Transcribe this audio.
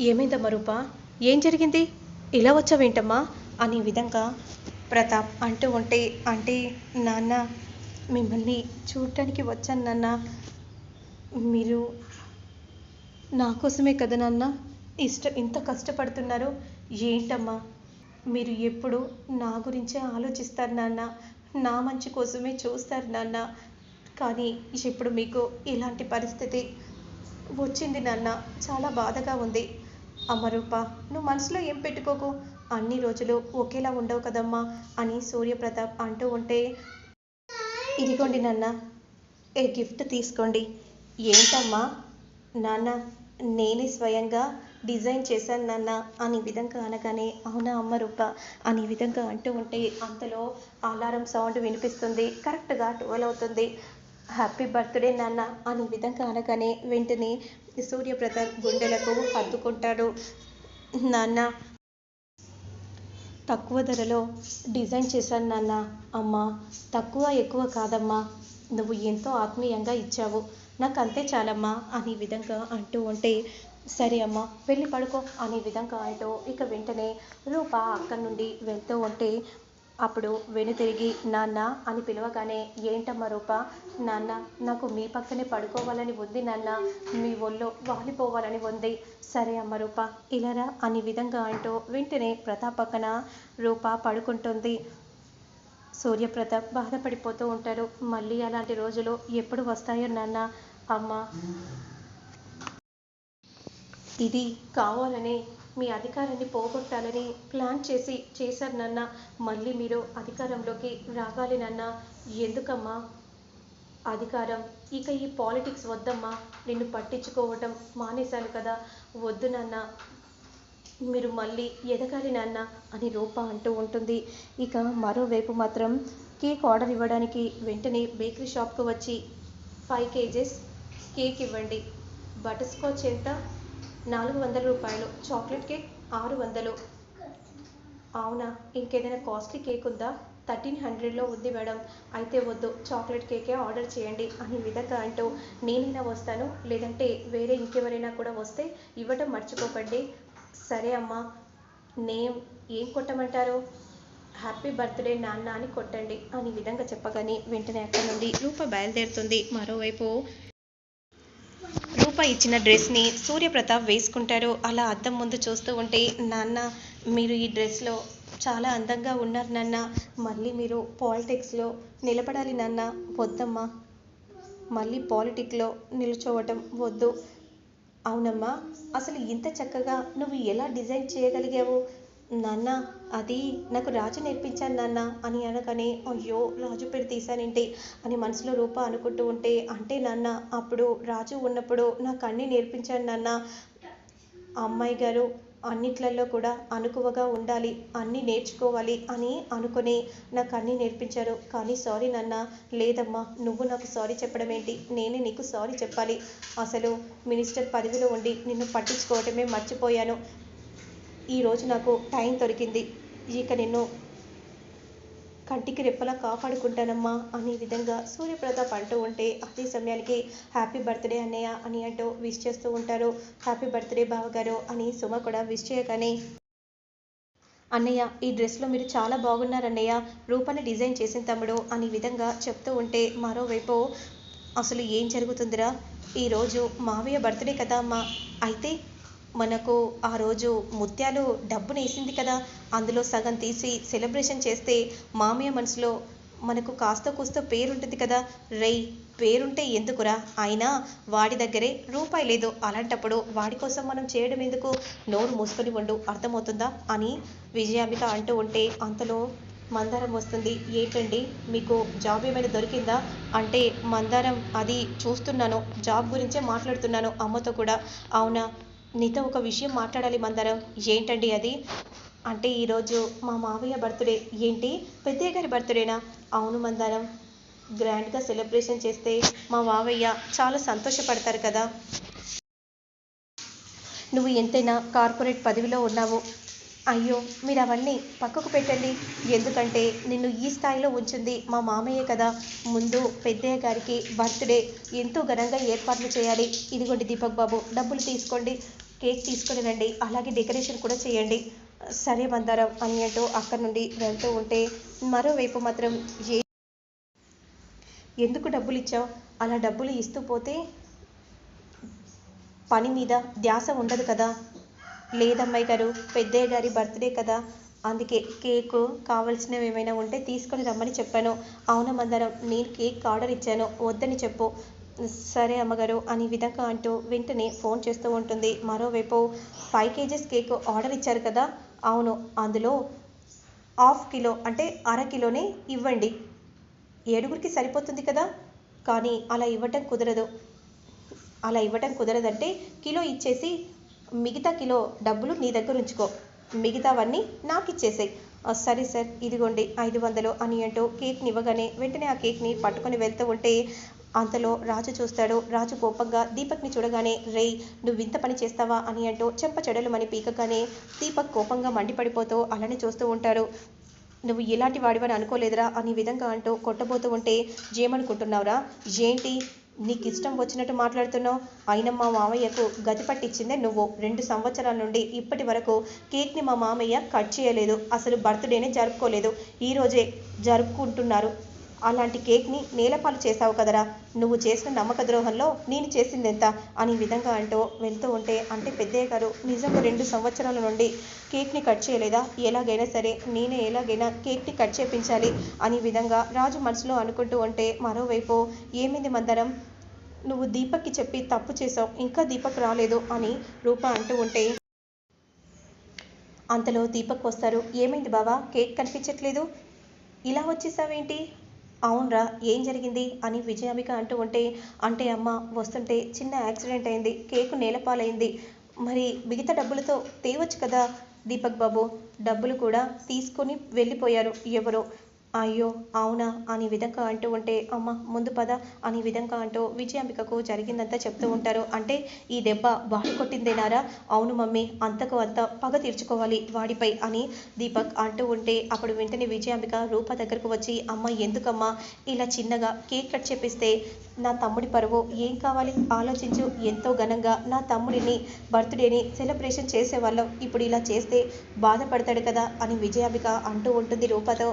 ఏమైందమ్మా రూపా? ఏం జరిగింది? ఇలా వచ్చావేంటమ్మా? అనే విధంగా ప్రతాప్ అంటూ ఉంటే అంటే నాన్న మిమ్మల్ని చూడటానికి వచ్చాను నాన్న. మీరు నా కోసమే కదా నాన్న? ఇష్ట ఇంత కష్టపడుతున్నారు. ఏంటమ్మా? మీరు ఎప్పుడు నా గురించే ఆలోచిస్తారు నాన్న. నా మంచి కోసమే చూస్తారు నాన్న. కానీ ఇప్పుడు మీకు ఇలాంటి పరిస్థితి వచ్చింది నాన్న. చాలా బాధగా ఉంది. అమ్మ రూప నువ్వు మనసులో ఏం పెట్టుకోకు? అన్ని రోజులు ఒకేలా ఉండవు కదమ్మా అని సూర్యప్రతాప్ అంటూ ఉంటే ఇదిగోండి నాన్న ఏ గిఫ్ట్ తీసుకోండి. ఏంటమ్మా? నాన్న నేనే స్వయంగా డిజైన్ చేశాను నాన్న అని విధంగా అనగానే అవునా అమ్మ రూప అని విధంగా అంటూ ఉంటే అంతలో అలారం సౌండ్ వినిపిస్తుంది. కరెక్ట్గా ట్వెల్వ్ అవుతుంది. హ్యాపీ బర్త్డే నాన్న అనే విధంగా అనగానే వెంటనే సూర్యప్రతాప్ గుండెలకు హత్తుకుంటాడు. నాన్న తక్కువ ధరలో డిజైన్ చేశాను నాన్న అమ్మా తక్కువ ఎక్కువ కాదమ్మా. నువ్వు ఎంతో ఆత్మీయంగా ఇచ్చావు. నాకు అంతే చాలమ్మా అనే విధంగా అంటూ ఉంటే సరే అమ్మా వెళ్ళి పడుకో అనే విధంగా అంటూ ఇక వెంటనే రూప అక్కడి నుండి వెళ్తూ ఉంటే అప్పుడు వెనుతిరిగి నాన్న అని పిలవగానే ఏంటమ్మా రూప? నాన్న నాకు మీ పక్కనే పడుకోవాలని ఉంది నాన్న. మీ ఒళ్ళో వాలిపోవాలని ఉంది. సరే అమ్మ రూప ఇలారా అని విధంగా అంటూ వెంటనే ప్రతాప్ పక్కన రూప పడుకుంటుంది. సూర్యప్రతాప్ బాధపడిపోతూ ఉంటారు మళ్ళీ అలాంటి రోజులు ఎప్పుడు వస్తాయో నాన్న అమ్మ. ఇది కావాలని మీ అధికారాన్ని పోగొట్టాలని ప్లాన్ చేసి చేశారు నాన్న. మళ్ళీ మీరు అధికారంలోకి రావాలి నాన్న. ఎందుకమ్మా? అధికారం. ఇక ఈ పాలిటిక్స్ వద్దమ్మా. నిన్ను పట్టించుకోవటం మానేశాను కదా. వద్దు నాన్న. మీరు మళ్ళీ ఎదగాలి నాన్న అని రూప అంటూ ఉంటుంది. ఇక మరోవైపు మాత్రం కేక్ ఆర్డర్ ఇవ్వడానికి వెంటనే బేకరీ షాప్కు వచ్చి ఫైవ్ కేజెస్ కేక్ ఇవ్వండి. బటర్ స్కాచ్ ఎంత? నాలుగు వందల రూపాయలు. చాక్లెట్ కేక్ ఆరు వందలు. అవునా? ఇంకేదైనా కాస్ట్లీ కేక్ ఉందా? థర్టీన్ హండ్రెడ్లో ఉంది మేడం. అయితే వద్దు. చాక్లెట్ కేకే ఆర్డర్ చేయండి అని విధంగా అంటూ నేనైనా వస్తాను. లేదంటే వేరే ఇంకెవరైనా కూడా వస్తే ఇవ్వటం మర్చిపోకండి. సరే అమ్మా. నేమ్ ఏం కొట్టమంటారు? హ్యాపీ బర్త్డే నాన్న అని కొట్టండి అని విధంగా చెప్పగానే వెంటనే అక్కడి నుండి రూప బయలుదేరుతుంది. మరోవైపు రూప ఇచ్చిన డ్రెస్ని సూర్యప్రతాప్ వేసుకుంటారు అలా అద్దం ముందు చూస్తూ ఉంటే నాన్న మీరు ఈ డ్రెస్లో చాలా అందంగా ఉన్నారు నాన్న. మళ్ళీ మీరు పాలిటిక్స్లో నిలబడాలి నాన్న. వద్దమ్మా. మళ్ళీ పాలిటిక్లో నిలుచోవటం వద్దు. అవునమ్మా. అసలు ఇంత చక్కగా నువ్వు ఎలా డిజైన్ చేయగలిగావు? నాన్న అది నాకు రాజు నేర్పించాను నాన్న అని అనగానే అయ్యో రాజు పేరు తీశానేంటి అని మనసులో రూప అనుకుంటూ ఉంటే అంటే నాన్న అప్పుడు రాజు ఉన్నప్పుడు నాకు అన్నీ నేర్పించాను నాన్న. అమ్మాయి గారు అన్నిట్లలో కూడా అనుకువగా ఉండాలి అన్నీ నేర్చుకోవాలి అని అనుకుని నాకు అన్నీ నేర్పించారు. కానీ సారీ నాన్న లేదమ్మా నువ్వు నాకు సారీ చెప్పడం ఏంటి? నేనే నీకు సారీ చెప్పాలి. అసలు మినిస్టర్ పదవిలో ఉండి నిన్ను పట్టించుకోవటమే మర్చిపోయాను. ఈరోజు నాకు టైం దొరికింది. ఇక నిన్ను కంటికి రెప్పలా కాపాడుకుంటానమ్మా అనే విధంగా సూర్యప్రతాప్ అంటూ ఉంటే అదే సమయానికి హ్యాపీ బర్త్డే అన్నయ్య అని అంటూ విష్ చేస్తూ ఉంటారు. హ్యాపీ బర్త్డే బావగారు అని సుమ కూడా విష్ చేయగానే అన్నయ్య ఈ డ్రెస్లో మీరు చాలా బాగున్నారన్నయ్య రూపాన్ని డిజైన్ చేసిన తమ్ముడు అనే విధంగా చెప్తూ ఉంటే మరోవైపు అసలు ఏం జరుగుతుందిరా? ఈరోజు మావయ్య బర్త్డే కదా అమ్మా. అయితే మనకు ఆ రోజు ముత్యాలు డబ్బును వేసింది కదా అందులో సగం తీసి సెలబ్రేషన్ చేస్తే మామయ్య మనసులో మనకు కాస్త కూస్త పేరుంటుంది కదా. రేయ్ పేరుంటే ఎందుకురా? అయినా వాడి దగ్గరే రూపాయి లేదు. అలాంటప్పుడు వాడి కోసం మనం చేయడం ఎందుకు? నోరు మూసుకొని ఉండు. అర్థమవుతుందా? అని విజయామిక అంటూ ఉంటే అంతలో మందారం వస్తుంది. ఏంటండి? మీకు జాబ్ ఏమైనా దొరికిందా? అంటే మందారం అది చూస్తున్నాను. జాబ్ గురించే మాట్లాడుతున్నాను అమ్మతో కూడా. అవునా? నీతో ఒక విషయం మాట్లాడాలి మందారం. ఏంటండి అది? అంటే ఈరోజు మా మావయ్య బర్త్డే. ఏంటి? పెద్దయ్య గారి బర్త్డేనా? అవును మందారం. గ్రాండ్గా సెలబ్రేషన్ చేస్తే మా మావయ్య చాలా సంతోషపడతారు కదా. నువ్వు ఎంతైనా కార్పొరేట్ పదవిలో ఉన్నావు. అయ్యో మీరు అవన్నీ పక్కకు పెట్టండి. ఎందుకంటే నిన్ను ఈ స్థాయిలో ఉంచింది మా మామయ్య కదా. ముందు పెద్దయ్య గారికి బర్త్డే ఎంతో ఘనంగా ఏర్పాట్లు చేయాలి. ఇదిగోండి దీపక్ బాబు డబ్బులు తీసుకోండి కేక్ తీసుకొని రండి అలాగే డెకరేషన్ కూడా చేయండి. సరే మందారం అని అంటూ అక్కడి నుండి వెళ్తూ ఉంటే మరోవైపు మాత్రం ఏ ఎందుకు డబ్బులు ఇచ్చావు? అలా డబ్బులు ఇస్తూ పోతే పని మీద ధ్యాస ఉండదు కదా. లేదమ్మాయి గారు పెద్దయ్య గారి బర్త్డే కదా. అందుకే కేకు కావాల్సినవి ఏమైనా ఉంటే తీసుకొని రమ్మని చెప్పాను. అవునమ్మందరం నేను కేక్ ఆర్డర్ ఇచ్చాను. వద్దని చెప్పు. సరే అమ్మగారు అని విధంగా అంటూ వెంటనే ఫోన్ చేస్తూ ఉంటుంది. మరోవైపు ఫైవ్ కేజెస్ కేక్ ఆర్డర్ ఇచ్చారు కదా. అవును అందులో హాఫ్ కిలో అంటే అర కిలోనే ఇవ్వండి. ఏడుగురికి సరిపోతుంది కదా. కానీ అలా ఇవ్వటం కుదరదు. అలా ఇవ్వటం కుదరదంటే కిలో ఇచ్చేసి మిగతా కిలో డబ్బులు నీ దగ్గర ఉంచుకో. మిగతావన్నీ నాకు ఇచ్చేసాయి సరే సార్ ఇదిగోండి ఐదు వందలు అని అంటూ కేక్ని ఇవ్వగానే వెంటనే ఆ కేక్ని పట్టుకొని వెళ్తూ ఉంటే అంతలో రాజు చూస్తాడు. రాజు కోపంగా దీపక్ని చూడగానే రేయ్ నువ్వు ఇంత పని చేస్తావా? అని అంటూ చెంప చెడలుమని పీకగానే దీపక్ కోపంగా మండిపడిపోతూ అలానే చూస్తూ ఉంటాడు. నువ్వు ఇలాంటి వాడివని అనుకోలేదురా అని విధంగా అంటూ కొట్టబోతూ ఉంటే ఏమనుకుంటున్నావురా? ఏంటి? నీకు ఇష్టం వచ్చినట్టు మాట్లాడుతున్నావు? అయినా మా మామయ్యకు గతి పట్టించిందే నువ్వు. రెండు సంవత్సరాల నుండి ఇప్పటి వరకు కేక్ని మా మామయ్య కట్ చేయలేదు. అసలు బర్త్డేనే జరుపుకోలేదు. ఈరోజే జరుపుకుంటున్నారు. అలాంటి కేక్ని నేలపాలు చేశావు కదరా. నువ్వు చేసిన నమ్మక ద్రోహంలో నేను చేసింది ఎంత అని విధంగా అంటూ వెళ్తూ ఉంటే అంటే పెద్దయ్య గారు నిజంగా రెండు సంవత్సరాల నుండి కేక్ని కట్ చేయలేదా? ఎలాగైనా సరే నేనే ఎలాగైనా కేక్ని కట్ చేపించాలి అని విధంగా రాజు మనసులో అనుకుంటూ ఉంటే మరోవైపు ఏమింది మందరం? నువ్వు దీపక్కి చెప్పి తప్పు చేసావు ఇంకా దీపక్ రాలేదు అని రూప అంటూ ఉంటే అంతలో దీపక్ వస్తారు. ఏమైంది బావా? కేక్ కనిపించట్లేదు. ఇలా వచ్చేసావేంటి? అవునరా ఏం జరిగింది? అని విజయాంబిక అంటూ ఉంటే అంటే అమ్మ వస్తుంటే చిన్న యాక్సిడెంట్ అయింది కేకు నేలపాలైంది. మరి మిగతా డబ్బులతో తేవచ్చు కదా దీపక్ బాబు? డబ్బులు కూడా తీసుకొని వెళ్ళిపోయారు ఎవరో. అయ్యో అవునా? అని విధంగా అంటూ ఉంటే అమ్మ ముందు పద అని విధంగా అంటూ విజయాంబికకు జరిగిందంతా చెప్తూ ఉంటారు. అంటే ఈ దెబ్బ వాడి కొట్టిందేనారా? అవును మమ్మీ అంతకు అంత పగ తీర్చుకోవాలి వాడిపై అని దీపక్ అంటూ ఉంటే అప్పుడు వెంటనే విజయాంబిక రూప దగ్గరకు వచ్చి అమ్మ ఎందుకమ్మా? ఇలా చిన్నగా కేక్ కట్ చేపిస్తే నా తమ్ముడి పరువు ఏం కావాలి? ఆలోచించు. ఎంతో ఘనంగా నా తమ్ముడిని బర్త్డేని సెలబ్రేషన్ చేసేవాళ్ళం. ఇప్పుడు ఇలా చేస్తే బాధపడతాడు కదా అని విజయాంబిక అంటూ ఉంటుంది రూపతో.